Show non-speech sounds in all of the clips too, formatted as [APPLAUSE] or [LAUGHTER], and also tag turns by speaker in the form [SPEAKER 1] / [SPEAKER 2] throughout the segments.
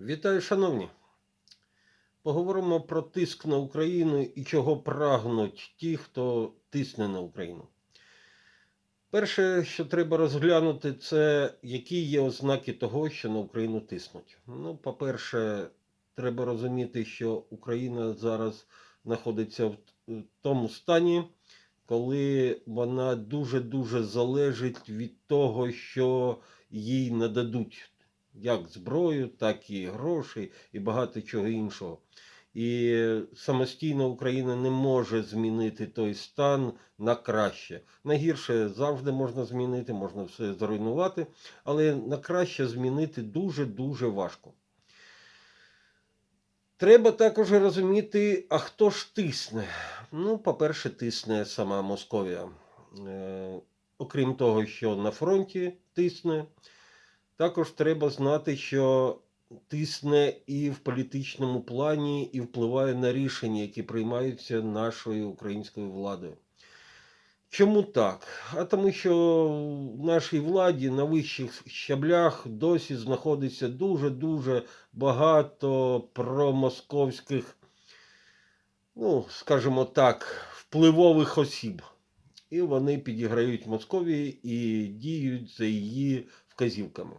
[SPEAKER 1] Вітаю, шановні! Поговоримо про тиск на Україну і чого прагнуть ті, хто тисне на Україну. Перше, що треба розглянути, це які є ознаки того, що на Україну тиснуть. Ну, по-перше, треба розуміти, що Україна зараз знаходиться в тому стані, коли вона дуже-дуже залежить від того, що їй нададуть як зброю, так і гроші, і багато чого іншого. І самостійно Україна не може змінити той стан на краще. На гірше завжди можна змінити, можна все зруйнувати, але на краще змінити дуже-дуже важко. Треба також розуміти, а хто ж тисне. Ну, по-перше, тисне сама Московія. Е, окрім того, що на фронті тисне, також треба знати, що тисне і в політичному плані, і впливає на рішення, які приймаються нашою українською владою. Чому так? А тому, що в нашій владі на вищих щаблях досі знаходиться дуже-дуже багато промосковських, ну, скажімо так, впливових осіб. І вони підіграють Московії і діють за її вказівками.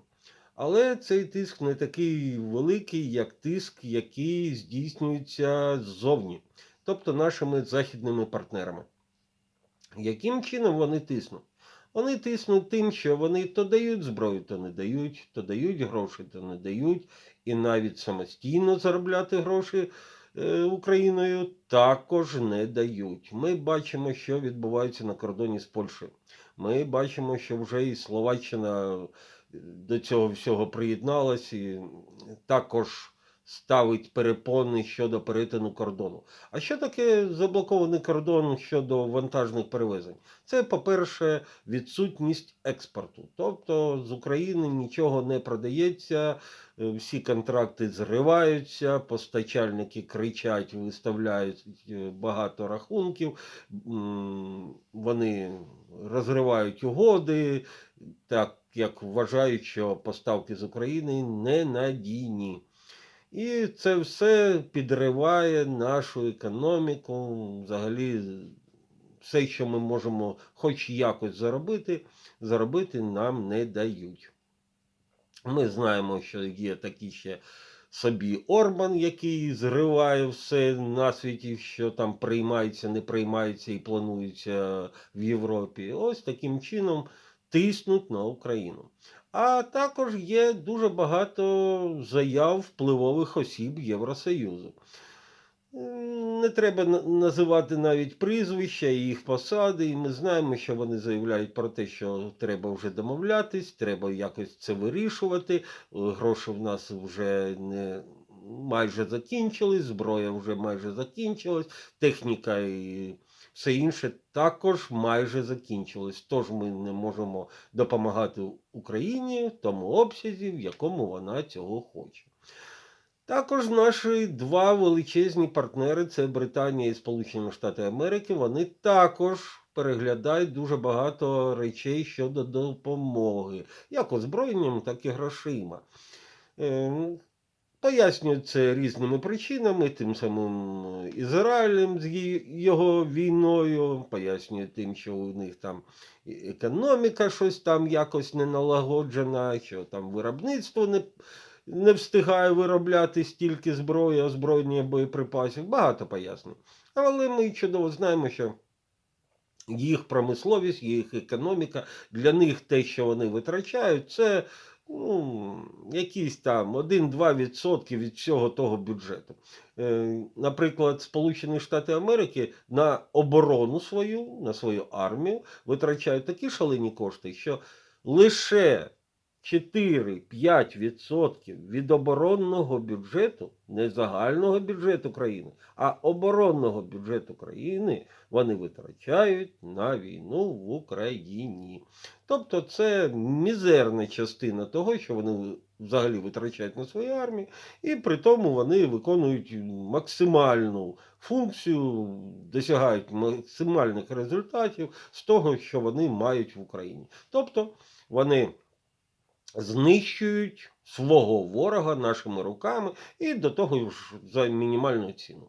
[SPEAKER 1] Але цей тиск не такий великий, як тиск, який здійснюється ззовні, тобто нашими західними партнерами. Яким чином вони тиснуть? Вони тиснуть тим, що вони то дають зброю, то не дають, то дають гроші, то не дають, і навіть самостійно заробляти гроші Україною також не дають. Ми бачимо, що відбувається на кордоні з Польщею. Ми бачимо, що вже і Словаччина до цього всього приєдналась і також ставить перепони щодо перетину кордону. А що таке заблокований кордон щодо вантажних перевезень? Це, по-перше, відсутність експорту. Тобто з України нічого не продається, е, всі контракти зриваються, постачальники кричать, виставляють е, багато рахунків, вони розривають угоди, так як вважають, що поставки з України ненадійні. І це все підриває нашу економіку, взагалі все, що ми можемо хоч якось заробити, заробити нам не дають. Ми знаємо, що є такі ще собі Орбан, який зриває все на світі, що там приймається, не приймається і планується в Європі. Ось таким чином тиснуть на Україну. А також є дуже багато заяв впливових осіб Євросоюзу. Не треба називати навіть прізвища і їх посади, і ми знаємо, що вони заявляють про те, що треба вже домовлятись, треба якось це вирішувати. Е, Гроші в нас вже не майже закінчились, зброя вже майже закінчилась, техніка і все інше також майже закінчилось. Тож ми не можемо допомагати Україні в тому обсязі, в якому вона цього хоче. Також наші два величезні партнери це Британія і Сполучені Штати Америки. Вони також переглядають дуже багато речей щодо допомоги, як озброєнням, так і грошима. Пояснюють це різними причинами, тим самим Ізраїлем з його війною, пояснюють тим, що у них там економіка щось там якось не налагоджена, що там виробництво не, не встигає виробляти стільки зброї, озброєння боєприпасів. Багато пояснень. Але ми чудово знаємо, що їх промисловість, їх економіка, для них те, що вони витрачають, це ну, якісь там 1-2% від всього того бюджету. Е, Наприклад, Сполучені Штати Америки на оборону свою, на свою армію витрачають такі шалені кошти, що лише 4-5% від оборонного бюджету, не загального бюджету країни, а оборонного бюджету країни вони витрачають на війну в Україні. Тобто це мізерна частина того, що вони взагалі витрачають на свою армію, і при тому вони виконують максимальну функцію, досягають максимальних результатів з того, що вони мають в Україні. Тобто вони знищують свого ворога нашими руками і до того ж за мінімальну ціну.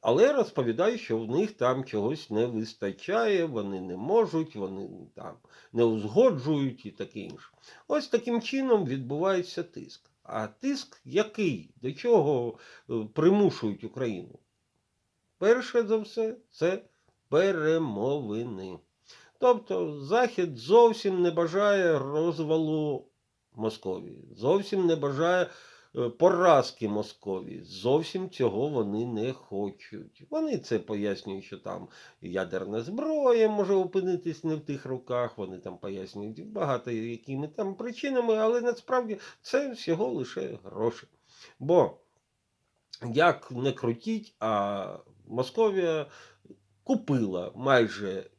[SPEAKER 1] Але розповідає, що в них там чогось не вистачає, вони не можуть, вони там не узгоджують і таке інше. Ось таким чином відбувається тиск. А тиск який? До чого е, примушують Україну? Перше за все, це перемовини. Тобто Захід зовсім не бажає розвалу Московії, зовсім не бажає е, поразки Московії. Зовсім цього вони не хочуть. Вони це пояснюють, що там ядерна зброя може опинитись не в тих руках. Вони там пояснюють багато якими там причинами, але насправді це всього лише гроші. Бо як не крутіть, а Московія купила майже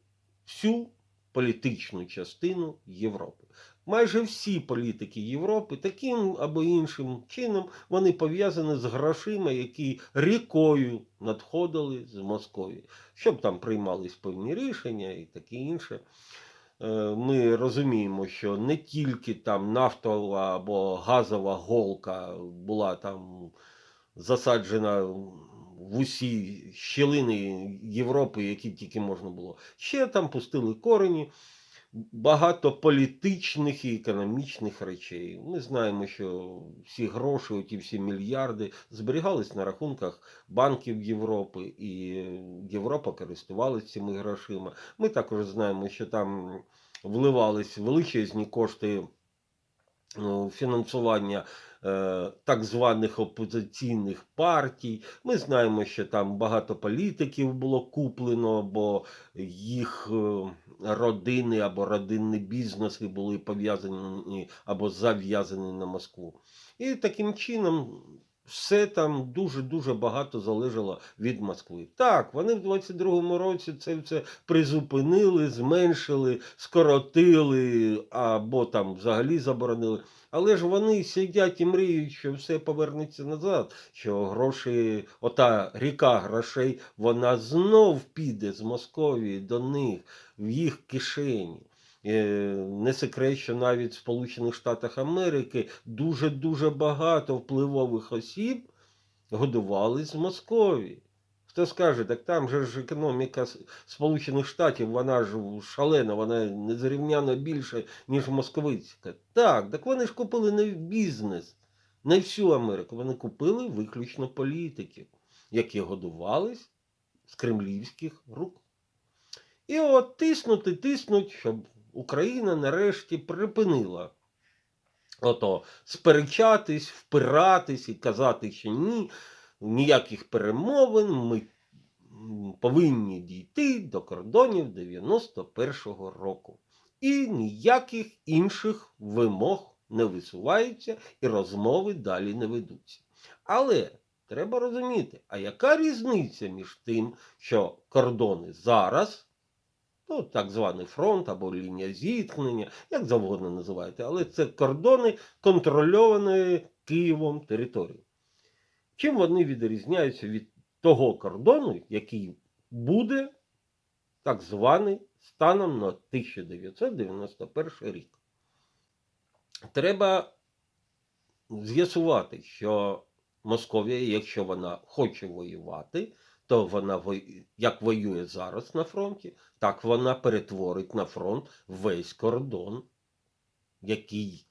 [SPEAKER 1] всю політичну частину Європи. Майже всі політики Європи таким або іншим чином вони пов'язані з грошима, які рікою надходили з Московії, щоб там приймались певні рішення і таке інше. Е, Ми розуміємо, що не тільки там нафтова або газова голка була там засаджена в усі щілини Європи, які тільки можна було. Ще там пустили корені багато політичних і економічних речей. Ми знаємо, що всі гроші, ті всі мільярди зберігались на рахунках банків Європи, і Європа користувалася цими грошима. Ми також знаємо, що там вливались величезні кошти ну, фінансування так званих опозиційних партій. Ми знаємо, що там багато політиків було куплено, бо їх е, родини або родинні бізнеси були пов'язані або зав'язані на Москву. І таким чином. Все там дуже-дуже багато залежало від Москви. Так, вони в 22-му році це все призупинили, зменшили, скоротили або там взагалі заборонили. Але ж вони сидять і мріють, що все повернеться назад, що гроші, ота ріка грошей, вона знов піде з Московії до них в їх кишені. Е, Не секрет, що навіть в Сполучених Штатах Америки дуже-дуже багато впливових осіб годували з Московії. Хто скаже, так там же ж економіка Сполучених Штатів, вона ж шалена, вона незрівняно більша, ніж московицька. Так, так вони ж купили не бізнес, не всю Америку. Вони купили виключно політиків, які годувались з кремлівських рук. І от тиснути, тиснуть, щоб Україна нарешті припинила ото сперечатись, впиратись і казати, що ні, ніяких перемовин ми повинні дійти до кордонів 91-го року. І ніяких інших вимог не висуваються, і розмови далі не ведуться. Але треба розуміти, а яка різниця між тим, що кордони зараз, ну, так званий фронт або лінія зіткнення, як завгодно називаєте, але це кордони контрольованої Києвом території. Чим вони відрізняються від того кордону, який буде так званий станом на 1991 рік? Треба з'ясувати, що Московія, якщо вона хоче воювати, то вона як воює зараз на фронті, так вона перетворить на фронт весь кордон, який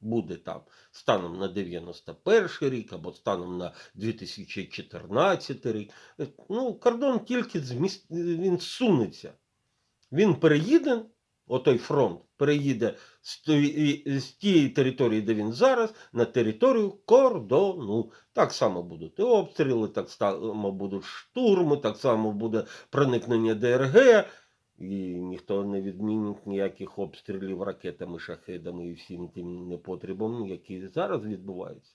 [SPEAKER 1] буде там станом на 91 рік або станом на 2014 рік. Е, Ну, кордон тільки зміст... він сунеться. Він переїде, отой фронт переїде з тієї території, де він зараз, на територію кордону. Так само будуть і обстріли, так само будуть штурми, так само буде проникнення ДРГ. І ніхто не відмінить ніяких обстрілів ракетами, шахедами і всім тим непотребом, які зараз відбуваються.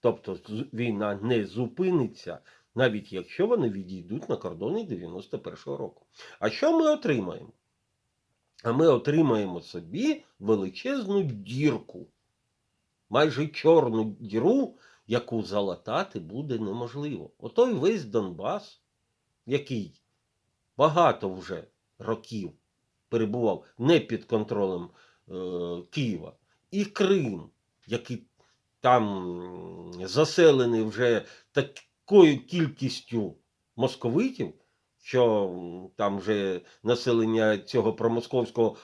[SPEAKER 1] Тобто війна не зупиниться, навіть якщо вони відійдуть на кордони 91-го року. А що ми отримаємо? А ми отримаємо собі величезну дірку, майже чорну діру, яку залатати буде неможливо. Отой весь Донбас, який багато вже років перебував не під контролем е, Києва, і Крим, який там заселений вже такою кількістю московитів, що там вже населення цього промосковського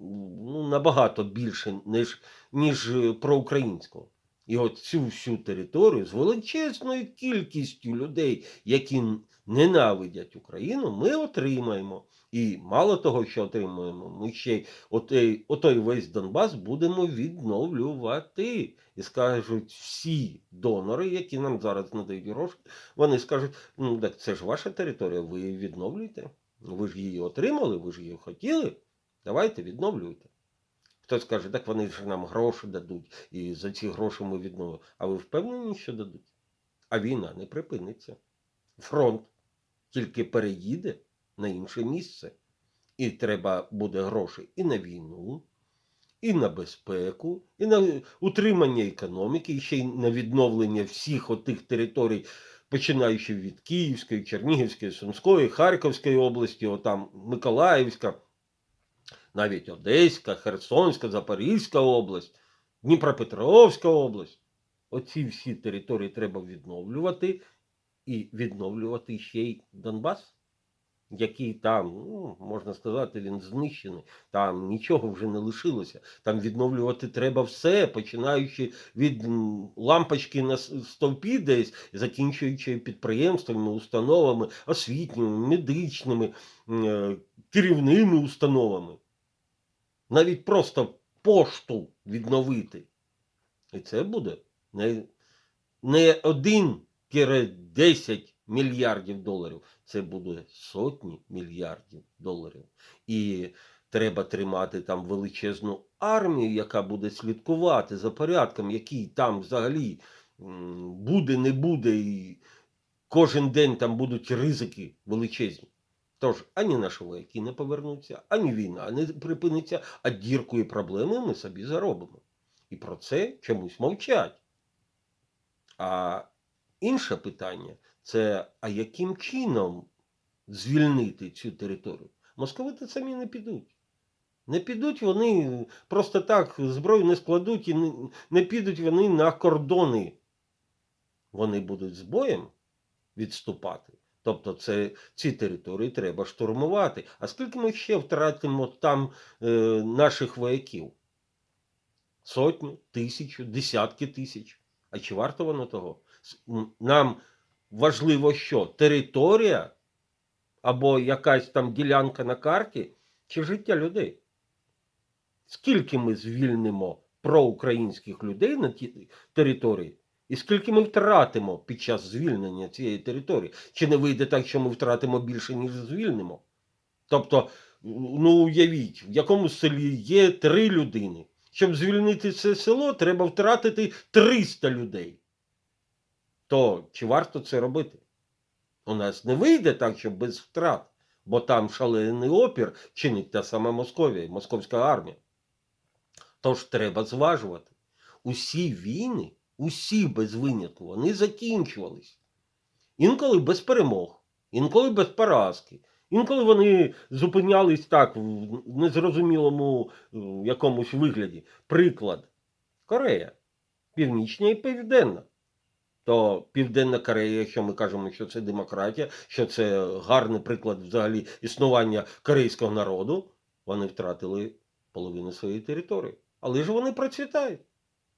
[SPEAKER 1] ну, набагато більше, ніж, ніж е, проукраїнського. І от цю всю територію з величезною кількістю людей, які ненавидять Україну, ми отримаємо. І мало того, що отримуємо, ми ще й отей, отой весь Донбас будемо відновлювати. І скажуть всі донори, які нам зараз надають гроші, вони скажуть: ну так це ж ваша територія, ви її відновлюєте. Ви ж її отримали, ви ж її хотіли. Давайте відновлюйте. Хтось каже, так вони ж нам гроші дадуть, і за ці гроші ми відновимо. А ви впевнені, що дадуть? А війна не припиниться. Фронт тільки переїде на інше місце. І треба буде гроші і на війну, і на безпеку, і на утримання економіки, і ще й на відновлення всіх отих територій, починаючи від Київської, Чернігівської, Сумської, Харківської області, отам Миколаївська, навіть Одеська, Херсонська, Запорізька область, Дніпропетровська область. Оці всі території треба відновлювати і відновлювати ще й Донбас, який там, ну, можна сказати, він знищений. Там нічого вже не лишилося. Там відновлювати треба все, починаючи від лампочки на стовпі десь, закінчуючи підприємствами, установами, освітніми, медичними, е, керівними установами. Навіть просто пошту відновити. І це буде не, не 1-10 мільярдів доларів, це буде сотні мільярдів доларів. І треба тримати там величезну армію, яка буде слідкувати за порядком, який там взагалі буде, не буде, і кожен день там будуть ризики величезні. Тож ані наші вояки не повернуться, ані війна не припиниться, а дірку і проблеми ми собі заробимо. І про це чомусь мовчать. А інше питання це а яким чином звільнити цю територію? Московити самі не підуть. Не підуть вони просто так зброю не складуть і не, не підуть вони на кордони. Вони будуть з боєм відступати. Тобто це, ці території треба штурмувати. А скільки ми ще втратимо там е, наших вояків? Сотню, тисячу, десятки тисяч. А чи варто воно того? Нам важливо що? Територія або якась там ділянка на карті, чи життя людей? Скільки ми звільнимо проукраїнських людей на тій території? І скільки ми втратимо під час звільнення цієї території? Чи не вийде так, що ми втратимо більше, ніж звільнимо? Тобто, ну уявіть, в якому селі є три людини. Щоб звільнити це село, треба втратити 300 людей. То чи варто це робити? У нас не вийде так, що без втрат, бо там шалений опір чинить та сама Московія, московська армія. Тож треба зважувати. Усі війни, усі без винятку, вони закінчувались. Інколи без перемог, інколи без поразки. Інколи вони зупинялись так в незрозумілому е, якомусь вигляді. Приклад Корея, Північна і Південна. То Південна Корея, якщо ми кажемо, що це демократія, що це гарний приклад взагалі існування корейського народу, вони втратили половину своєї території. Але ж вони процвітають.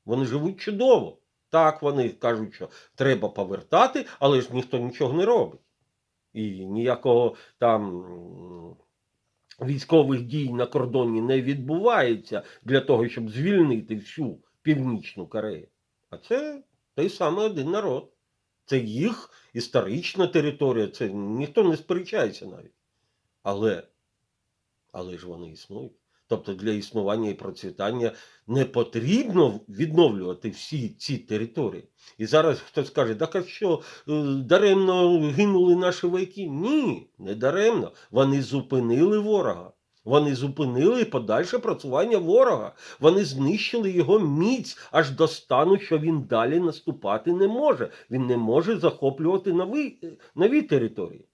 [SPEAKER 1] Вони живуть чудово. Так, вони кажуть, що треба повертати, але ж ніхто нічого не робить. І ніякого там військових дій на кордоні не відбувається для того, щоб звільнити всю Північну Корею. А це той самий один народ. Це їх історична територія, це ніхто не сперечається навіть. Але, але ж вони існують. Тобто для існування і процвітання не потрібно відновлювати всі ці території. І зараз хтось каже, так а що е, даремно гинули наші вояки? Ні, не даремно. Вони зупинили ворога. Вони зупинили подальше працювання ворога. Вони знищили його міць аж до стану, що він далі наступати не може. Він не може захоплювати нові, нові території.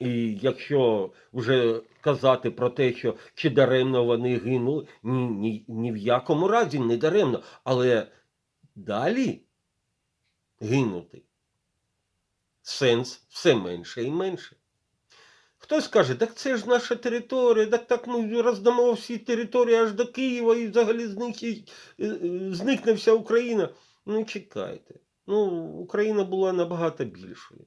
[SPEAKER 1] І якщо вже казати про те, що чи даремно вони гинули, ні, ні, ні в якому разі не даремно. Але далі гинути. Сенс все менше і менше. Хтось каже, так це ж наша територія, так так ми роздамо всі території аж до Києва і взагалі зникне, зникне вся Україна. Ну, чекайте. Ну, Україна була набагато більшою.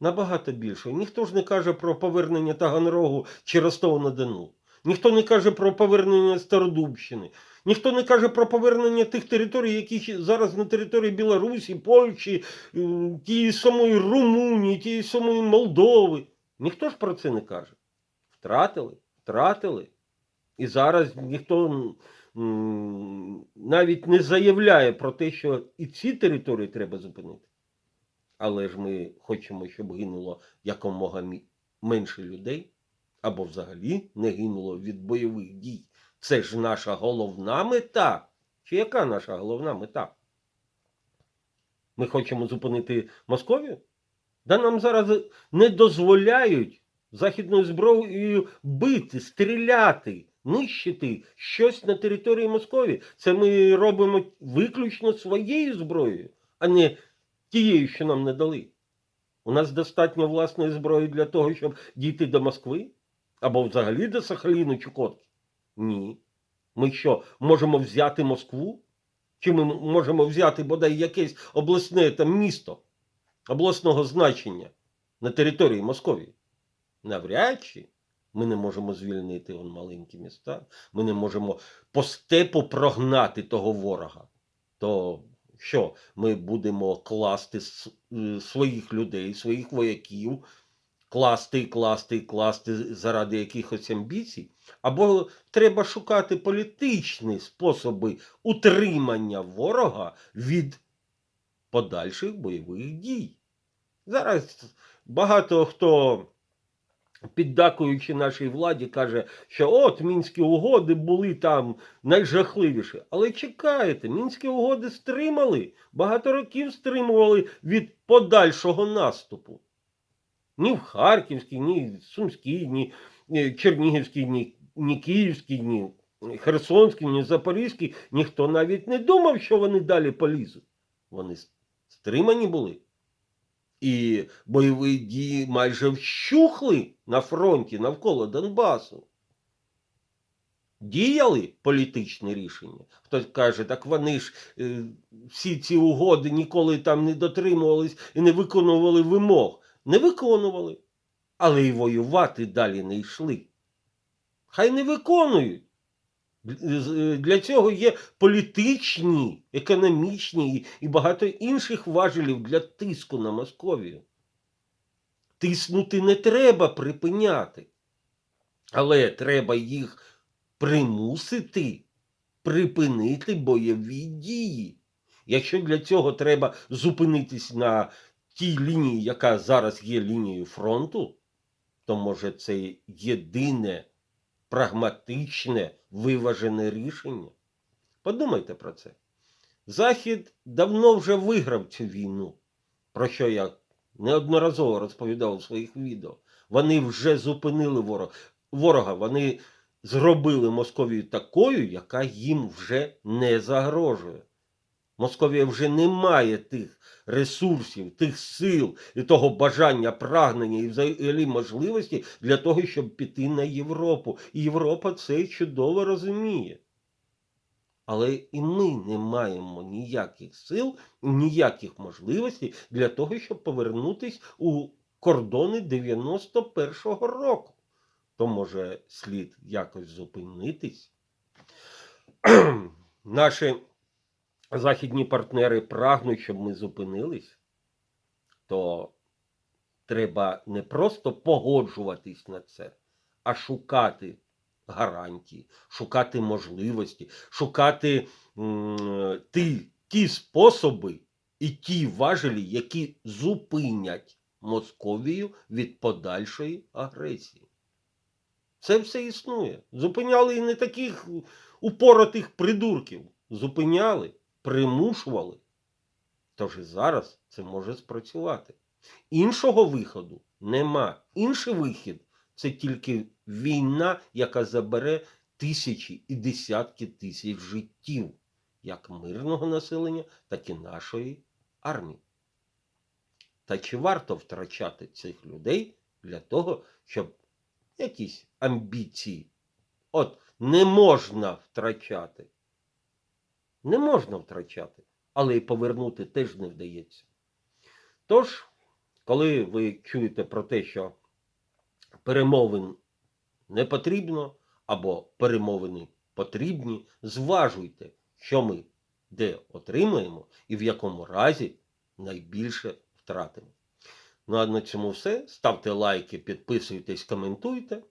[SPEAKER 1] Набагато більшою. Ніхто ж не каже про повернення Таганрогу чи Ростова на Дону. Ніхто не каже про повернення Стародубщини. Ніхто не каже про повернення тих територій, які зараз на території Білорусі, Польщі, е, тієї самої Румунії, тієї самої Молдови. Ніхто ж про це не каже. Втратили, втратили. І зараз ніхто навіть не заявляє про те, що і ці території треба зупинити. Але ж ми хочемо, щоб гинуло якомога менше людей, або взагалі не гинуло від бойових дій. Це ж наша головна мета. Чи яка наша головна мета? Ми хочемо зупинити Московію? Да нам зараз не дозволяють західною зброєю бити, стріляти, нищити щось на території Московії. Це ми робимо виключно своєю зброєю, а не тією, що нам не дали. У нас достатньо власної зброї для того, щоб дійти до Москви або взагалі до Сахаліну Чукотки. Ні. Ми що, можемо взяти Москву? Чи ми можемо взяти бодай якесь обласне там місто обласного значення на території Московії? Навряд чи ми не можемо звільнити он маленькі міста, ми не можемо по степу прогнати того ворога. То що ми будемо класти е, своїх людей, своїх вояків, класти, класти, класти заради якихось амбіцій? Або треба шукати політичні способи утримання ворога від подальших бойових дій. Зараз багато хто, піддакуючи нашій владі, каже, що от мінські угоди були там найжахливіші. Але чекайте, мінські угоди стримали, багато років стримували від подальшого наступу. Ні в Харківській, ні в Сумській, ні е, Чернігівській, ні, ні Київській, ні Херсонській, ні Запорізькій. Ніхто навіть не думав, що вони далі полізуть. Вони стримані були. І бойові дії майже вщухли на фронті навколо Донбасу. Діяли політичні рішення. Хтось каже, так вони ж е, всі ці угоди ніколи там не дотримувались і не виконували вимог. Не виконували, але й воювати далі не йшли. Хай не виконують. Для цього є політичні, економічні і багато інших важелів для тиску на Московію. Тиснути не треба припиняти, але треба їх примусити припинити бойові дії. Якщо для цього треба зупинитись на тій лінії, яка зараз є лінією фронту, то може це єдине прагматичне, виважене рішення. Подумайте про це. Захід давно вже виграв цю війну, про що я неодноразово розповідав у своїх відео. Вони вже зупинили ворога. Вони зробили Московію такою, яка їм вже не загрожує. Московія вже не має тих ресурсів, тих сил і того бажання, прагнення і взагалі можливості для того, щоб піти на Європу. І Європа це чудово розуміє. Але і ми не маємо ніяких сил, ніяких можливостей для того, щоб повернутись у кордони 91-го року. То може слід якось зупинитись. [CLEARS THROAT] Наші західні партнери прагнуть, щоб ми зупинились, то треба не просто погоджуватись на це, а шукати гарантії, шукати можливості, шукати ті, ті способи і ті важелі, які зупинять Московію від подальшої агресії. Це все існує. Зупиняли і не таких упоротих придурків. Зупиняли, примушували. Тож і зараз це може спрацювати. Іншого виходу нема. Інший вихід це тільки війна, яка забере тисячі і десятки тисяч життів. як мирного населення, так і нашої армії. Та чи варто втрачати цих людей для того, щоб якісь амбіції? От не можна втрачати. Не можна втрачати, але і повернути теж не вдається. Тож, коли ви чуєте про те, що перемовин не потрібно, або перемовини потрібні, зважуйте, що ми де отримаємо і в якому разі найбільше втратимо. Ну а на цьому все. Ставте лайки, підписуйтесь, коментуйте.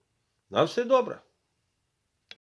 [SPEAKER 1] На все добре.